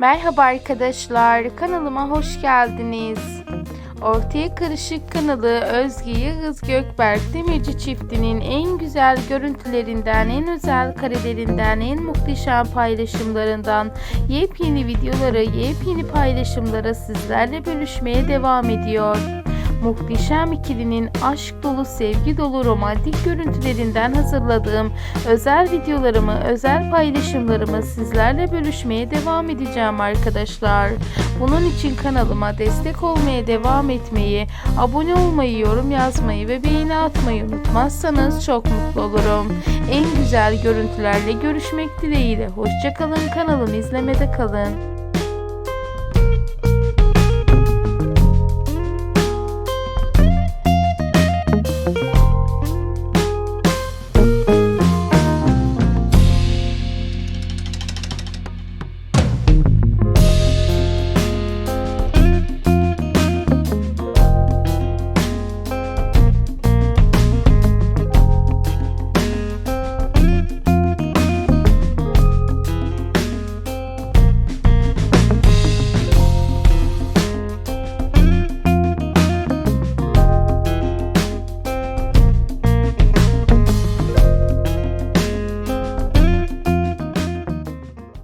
Merhaba arkadaşlar, kanalıma hoş geldiniz. Ortaya Karışık kanalı Özge Yağız Gökberk Demirci çiftinin en güzel görüntülerinden, en özel karelerinden, en muhteşem paylaşımlarından yepyeni videoları, yepyeni paylaşımlara sizlerle bölüşmeye devam ediyor. Muhteşem ikilinin aşk dolu, sevgi dolu romantik görüntülerinden hazırladığım özel videolarımı, özel paylaşımlarımı sizlerle bölüşmeye devam edeceğim arkadaşlar. Bunun için kanalıma destek olmaya devam etmeyi, abone olmayı, yorum yazmayı ve beğeni atmayı unutmazsanız çok mutlu olurum. En güzel görüntülerle görüşmek dileğiyle. Hoşçakalın kanalımı izlemede kalın.